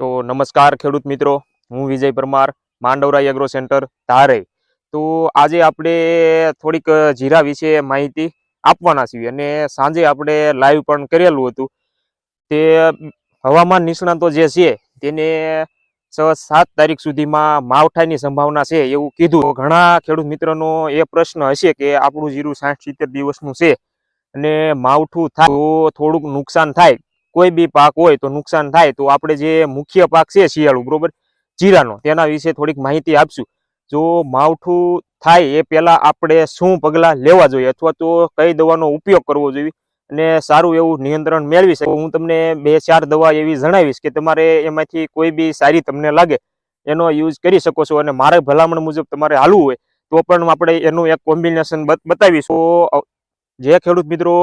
તો નમસ્કાર ખેડૂત મિત્રો, હું વિજય પરમાર માંડવરા એગ્રો સેન્ટર ધારે. તો આજે આપણે થોડીક જીરા વિશે માહિતી આપવાના છીએ અને સાંજે આપણે લાઈવ પણ કરેલું હતું. તે હવામાન નિષ્ણાતો જે છે, તેને સાત તારીખ સુધીમાં માવઠાની સંભાવના છે એવું કીધું. ઘણા ખેડૂત મિત્રોનો એ પ્રશ્ન હશે કે આપણું જીરું સાઠ સિત્તેર દિવસનું છે અને માવઠું થાય તો થોડુંક નુકસાન થાય. કોઈ બી પાક હોય તો નુકસાન થાય, તો આપણે જે મુખ્ય પાક છે શિયાળું, બરોબર? જીરાનો, તેના વિશે થોડીક માહિતી આપશું. જો માવઠું થાય એ પહેલાં આપણે શું પગલાં લેવા જોઈએ અથવા તો કઈ દવાનો ઉપયોગ કરવો જોઈએ અને સારું એવું નિયંત્રણ મેળવી શકે હું તમને બે ચાર દવા એવી જણાવીશ કે તમારે એમાંથી કોઈ બી સારી તમને લાગે, એનો યુઝ કરી શકો છો અને મારે ભલામણ મુજબ તમારે હાલવું હોય તો પણ આપણે એનું એક કોમ્બિનેશન બતાવીશ. જે ખેડૂત મિત્રો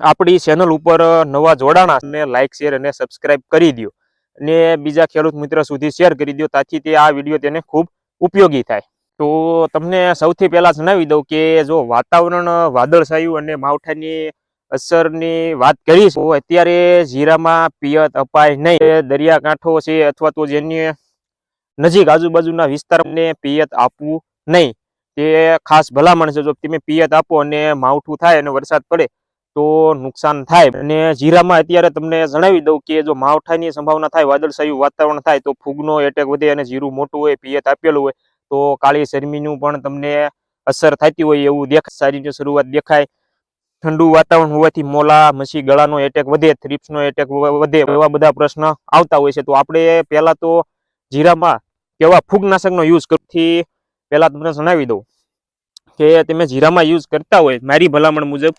આપણી ચેનલ ઉપર નવા જોડાણા અને લાઇક શેર અને સબસ્ક્રાઇબ કરી દો અને બીજા ખેડૂત મિત્ર સુધી શેર કરી દો તાથી તે આ વીડિયો તેને ખૂબ ઉપયોગી થાય. તો તમને સૌથી પહેલા જણાવી દઉં કે જો વાતાવરણ વાદળછાયું અને માવઠાની અસરની વાત કરી તો અત્યારે જીરામાં પિયત અપાય નહીં. દરિયાકાંઠો છે અથવા તો જેની નજીક આજુબાજુના વિસ્તારને પિયત આપવું નહીં. તે ખાસ ભલામણ છે, જો તમે પિયત આપો અને માવઠું થાય અને વરસાદ પડે તો નુકસાન થાય. અને જીરામાં અત્યારે તમને જણાવી દઉં કે જો માવઠાની સંભાવના થાય, વાદળછાયું વાતાવરણ થાય, તો ફૂગનો એટેક વધે અને જીરું મોટું હોય, પિયત આપેલું હોય, તો કાળી શરમીનું પણ તમને અસર થતી હોય એવું દેખાય. સારી શરૂઆત દેખાય. ઠંડુ વાતાવરણ હોવાથી મોલા, મસી, ગળાનો એટેક વધે થ્રિપ્સનો એટેક વધે એવા બધા પ્રશ્ન આવતા હોય છે. તો આપણે પહેલા તો જીરામાં કેવા ફૂગનાશકનો યુઝ કરવાથી પહેલા તમને જણાવી દઉં કે તમે જીરામાં યુઝ કરતા હોય, મારી ભલામણ મુજબ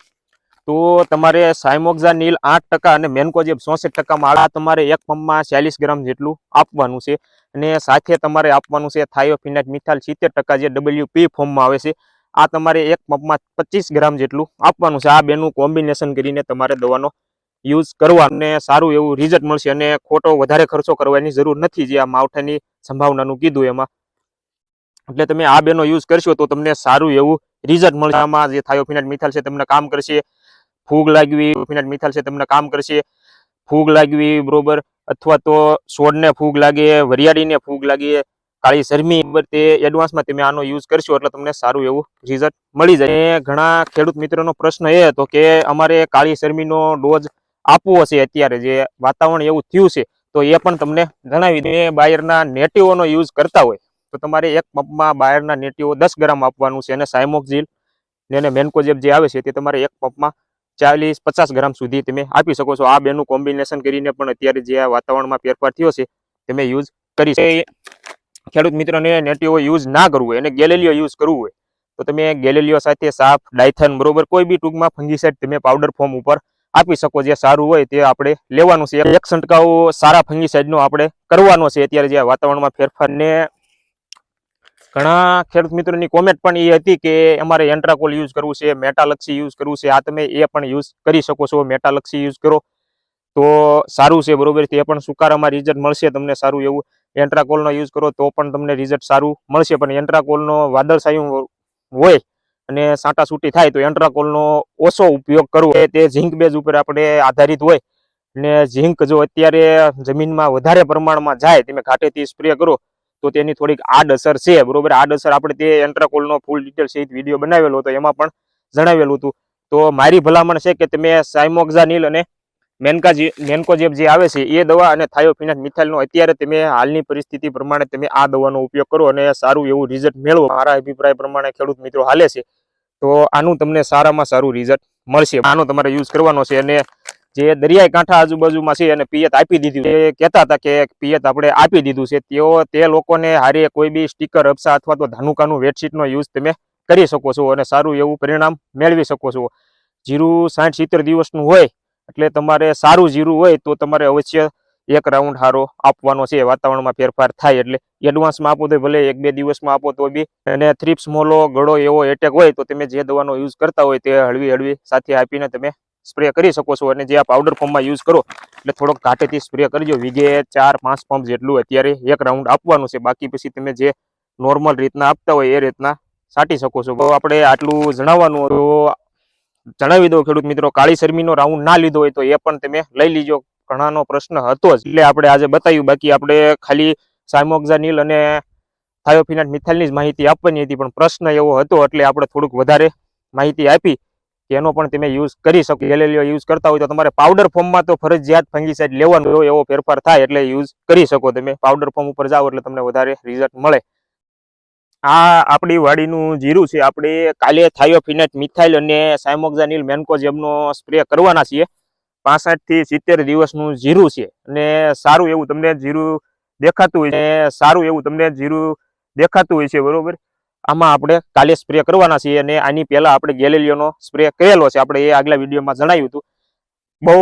તો તમારે સાયમોક્ઝા નીલ આઠ ટકા અને મેન્કોજેબ ચોસઠ ટકામાં આ તમારે એક પંપમાં ચાલીસ ગ્રામ જેટલું આપવાનું છે. અને સાથે તમારે આપવાનું છે થાયોફિનાટ મિથાલ સિત્તેર ટકા જે ડબલ્યુ પી ફોર્મમાં આવે છે. આ તમારે એક પંપમાં પચીસ ગ્રામ જેટલું આપવાનું છે. આ બેનું કોમ્બિનેશન કરીને તમારે દવાનો યુઝ કરવા અને સારું એવું રિઝલ્ટ મળશે અને ખોટો વધારે ખર્ચો કરવાની જરૂર નથી જે આ માવઠાની સંભાવનાનું કીધું એમાં. એટલે તમે આ બેનો યુઝ કરશો તો તમને સારું એવું રિઝલ્ટ મળશે. આમાં જે થાયોફિનાટ મિથાલ છે, તમને કામ કરશે. ફૂગ લાગવી ફિનાટ મિથાલ છે, તમને કામ કરશે. ફૂગ લાગવી, બરોબર? અથવા તો છોડને ફૂગ લાગે, વરિયાળીને ફૂગ લાગે, કાળી શરમી તે એડવાન્સમાં તમે આનો યુઝ કરશો, એટલે તમને સારું એવું રિઝલ્ટ મળી જાય. ઘણા ખેડૂત મિત્રોનો પ્રશ્ન એ હતો કે, અમારે કાળી શરમીનો ડોઝ આપવો હશે અત્યારે જે વાતાવરણ એવું થયું છે, તો એ પણ તમને જણાવી દે બાયરના નેટિવોનો યુઝ કરતા હોય, તો તમારે એક પંપમાં બાયરના નેટિવો દસ ગ્રામ આપવાનું છે, અને સાયમોક્ઝિલ ને મેન્કોજેબ જે આવે છે, તે તમારે એક પંપમાં ચાલીસ પચાસ ગ્રામ સુધી તમે આપી શકો છો. આ બેનું કોમ્બિનેશન કરીને પણ અત્યારે જે વાતાવરણમાં ફેરફાર થયો છે, તમે યુઝ કરી શકો ખેડૂત મિત્રોને નેટિવો યુઝ ના કરવું હોય અને ગેલેલિયો યુઝ કરવું હોય, તો તમે ગેલેલિયો સાથે સાફ ડાયથન બરોબર કોઈ બી ટૂંકમાં ફંગીસાઇડ તમે પાવડર ફોર્મ ઉપર આપી શકો. જે સારું હોય તે આપણે લેવાનું છે. એક છંટકાવ સારા ફંગીસાઇડનો આપણે કરવાનો છે. અત્યારે જે વાતાવરણમાં ફેરફાર ને ઘણા ખેડૂત મિત્રોની કોમેન્ટ પણ એ હતી કે અમારે એન્ટ્રાકોલ યુઝ કરવું છે મેટાલક્ષી યુઝ કરવું છે. આ તમે એ પણ યુઝ કરી શકો છો મેટાલક્ષી યુઝ કરો. તો સારું છે, બરોબર તે પણ સુકારામાં રિઝલ્ટ મળશે તમને સારું એવું. એન્ટ્રાકોલનો યુઝ કરો તો પણ તમને રિઝલ્ટ સારું મળશે. પણ એન્ટ્રાકોલનો વાદળછાયું હોય અને સાંટા છૂટી થાય તો એન્ટ્રાકોલનો ઓછો ઉપયોગ કરવો. તે ઝીંક બેઝ ઉપર આપણે આધારિત હોય. ને ઝીંક જો અત્યારે જમીનમાં વધારે પ્રમાણમાં જાય, તમે ઘાટેથી સ્પ્રે કરો તો તેની થોડીક આડઅસર છે, બરોબર? આડઅસર આપણે તે એન્ટ્રાકોલનો ફૂલ ડિટેલ સહિત વીડિયો બનાવેલો હતો, એમાં પણ જણાવેલું હતું. તો મારી ભલામણ છે કે તમે સાયમોક્ઝાનિલ અને મેનકાજી, મેન્કોજેબ જે આવે છે, એ દવા અને થાયોફિનાટ મિથાઇલનો અત્યારે તમે હાલની પરિસ્થિતિ પ્રમાણે તમે આ દવાનો ઉપયોગ કરો અને સારું એવું રિઝલ્ટ મેળવો. મારા અભિપ્રાય પ્રમાણે ખેડૂત મિત્રો હાલે છે. તો આનું તમને સારામાં સારું રિઝલ્ટ મળશે. આનો તમારે યુઝ કરવાનો છે અને જે દરિયાઈ કાંઠા આજુબાજુમાં છે અને પિયત આપી દીધું એ કહેતા હતા કે પિયત આપણે આપી દીધું છે. તેઓ તે લોકોને હારે કોઈ બી સ્ટીકર અપસા અથવા તો ધાનુકાનું વેડશીટનો યુઝ તમે કરી શકો છો અને સારું એવું પરિણામ મેળવી શકો છો. જીરું સાઠ સિત્તેર દિવસનું હોય એટલે તમારે સારું જીરું હોય તો તમારે અવશ્ય એક રાઉન્ડ હારો આપવાનો છે. વાતાવરણમાં ફેરફાર થાય એટલે એડવાન્સમાં આપો તો ભલે એક બે દિવસમાં આપો તો બી. અને થ્રીપ્સ મોલો ગળો એવો એટેક હોય તો તમે જે દવાનો યુઝ કરતા હોય તે હળવી હળવી સાથે આપીને તમે સ્પ્રે કરી શકો છો અને જે આ પાવડર ફોર્મમાં યુઝ કરો, એટલે થોડોક ઘાટેથી સ્પ્રે કરજો વીઘે ચાર, પાંચ પંપ જેટલું અત્યારે એક રાઉન્ડ આપવાનું છે. બાકી પછી તમે જે નોર્મલ રીતના આપતા હોય એ રીતના સાટી શકો છો. તો આપણે આટલું જણાવવાનું તો જણાવી દો ખેડૂત મિત્રો, કાળી શરમીનો રાઉન્ડ ના લીધો હોય તો એ પણ તમે લઈ લીજો. ઘણાનો પ્રશ્ન હતો જ. એટલે આપણે આજે બતાવ્યું. બાકી આપણે ખાલી સાયમોક્ઝાનિલ અને થાયોફિનાટ મિથાઇલની જ માહિતી આપવાની હતી, પણ પ્રશ્ન એવો હતો એટલે આપણે થોડુંક વધારે માહિતી આપી. એનો પણ તમે યુઝ કરી શકો ગેલેલિયો યુઝ કરતા હોય તો તમારે પાવડર ફોર્મમાં તો ફરજિયાત ફંગીસાઇડ લેવાનું એવો ફેરફાર થાય એટલે યુઝ કરી શકો તમે. પાવડર ફોર્મ ઉપર જાઓ એટલે તમને વધારે રિઝલ્ટ મળે. આ આપણી વાડીનું જીરું છે. આપણે કાલે થાયોફિનેટ મિથાઇલ અને સાયમોક્ઝાનિલ મેન્કોજેબનો સ્પ્રે કરવાના છીએ. પાસઠથી સિત્તેર દિવસનું જીરું છે અને સારું એવું તમને જીરું દેખાતું હોય સારું એવું તમને જીરું દેખાતું હોય છે, બરોબર? આમાં આપણે કાલે સ્પ્રે કરવાના છીએ અને આની પહેલા આપણે ગેલેલિયોનો સ્પ્રે કરેલો છે. આપણે એ આગલા વિડીયોમાં જણાવ્યું હતું. બહુ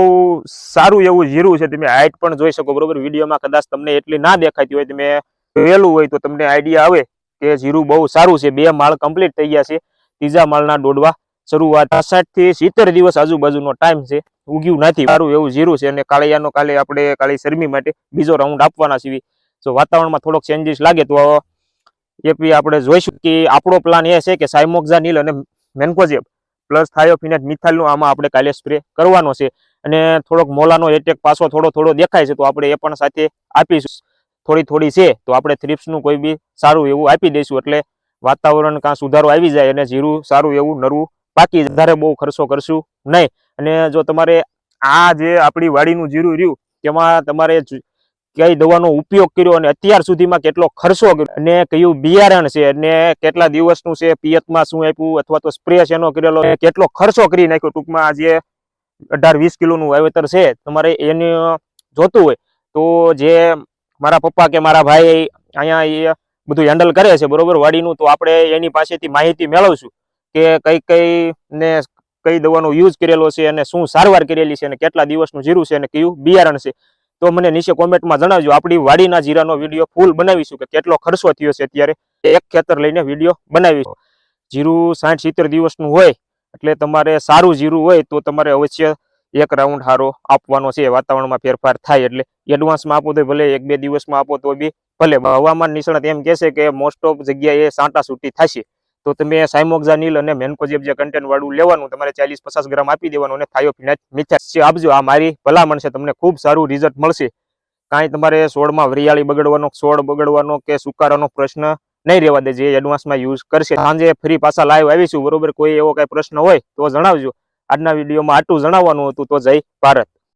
સારું એવું જીરું છે. તમે હાઈટ પણ જોઈ શકો, બરોબર? વિડીયોમાં કદાચ તમને એટલી ના દેખાતી હોય, તમે જોયેલું હોય તો તમને આઈડિયા આવે કે જીરું બહુ સારું છે. બે માળ કમ્પ્લીટ થઈ ગયા છે. ત્રીજા માળના દોડવા શરૂઆત. સાઠથી સિત્તેર દિવસ આજુબાજુનો ટાઈમ છે. ઉગ્યું નથી. સારું એવું જીરું છે અને કાળિયાનો કાલે આપણે કાળી શરમી માટે બીજો રાઉન્ડ આપવાના છીએ. જો વાતાવરણમાં થોડોક ચેન્જીસ લાગે તો એ બી આપણે જોઈશું કે આપણો પ્લાન એ છે કે સાયમોક્ઝાનિલ અને મેન્કોઝેબ પ્લસ થાયોફિનેટ મિથાઇલનો આમાં આપણે કાલે સ્પ્રે કરવાનો છે. અને થોડોક મોલાનો એટેક પાછો થોડો થોડો દેખાય છે તો આપણે એ પણ સાથે આપીશું. થોડી થોડી છે તો આપણે થ્રિપ્સનું કોઈ બી સારું એવું આપી દઈશું એટલે વાતાવરણ કાં સુધારો આવી જાય અને જીરું સારું એવું નરવું પાકી વધારે બહુ ખર્ચો કરશું નહીં. અને જો તમારે આ જે આપણી વાડીનું જીરું રહ્યું, તેમાં તમારે કઈ દવાનો ઉપયોગ કર્યો અને અત્યાર સુધીમાં કેટલો ખર્ચો કર્યો. અને કયું બિયારણ છે અને કેટલા દિવસનું છે, પિયતમાં શું આપ્યું અથવા તો સ્પ્રે શેનો કરેલો કેટલો ખર્ચો કરી નાખ્યો. ટૂંકમાં આજે અઢાર વીસ કિલોનું વાવેતર છે. તમારે એને જોતું હોય તો જે મારા પપ્પા કે મારા ભાઈ અહીંયા એ બધું હેન્ડલ કરે છે, બરોબર, વાડીનું, તો આપણે એની પાસેથી માહિતી મેળવશું કે કઈ કઈ ને કઈ દવાનો યુઝ કરેલો છે અને શું સારવાર કરેલી છે અને કેટલા દિવસનું જીરું છે અને કયું બિયારણ છે. તો મને નીચે કોમેન્ટમાં જણાવજો, આપણી વાડીના જીરાનો વીડિયો ફૂલ બનાવીશું કે કેટલો ખર્ચો થયો છે અત્યારે? એક ખેતર લઈને વીડિયો બનાવીશું. જીરું સાઠ સિત્તેર દિવસનું હોય, એટલે તમારે સારું જીરું હોય તો તમારે અવશ્ય એક રાઉન્ડ હારો આપવાનો છે. વાતાવરણમાં ફેરફાર થાય એટલે એડવાન્સમાં આપો તો ભલે એક બે દિવસમાં આપો તો બી ભલે. હવામાન નિષ્ણાત એમ કહેશે કે મોસ્ટ ઓફ જગ્યાએ સાંટા છૂટી થશે. તો તમે સાયમોક્ઝાનિલ અને મેન્કોજેબ જે વાળું લેવાનું, તમારે ચાલીસ પચાસ ગ્રામ આપી દેવાનું અને થાયોફિનાટ મિથેક્સ આપજો, આ મારી ભલામણ છે, તમને ખૂબ સારું રિઝલ્ટ મળશે. કાંઈ તમારે છોડમાં વરિયાળી બગડવાનો છોડ બગડવાનો કે સુકારાનો પ્રશ્ન નહીં રહેવા દે, જે એડવાન્સમાં યુઝ કરશે. સાંજે ફરી પાછા લાઈવ આવીશું, બરોબર? કોઈ એવો કઈ પ્રશ્ન હોય તો જણાવજો. આજના વિડીયોમાં આટલું જણાવવાનું હતું, તો જય ભારત.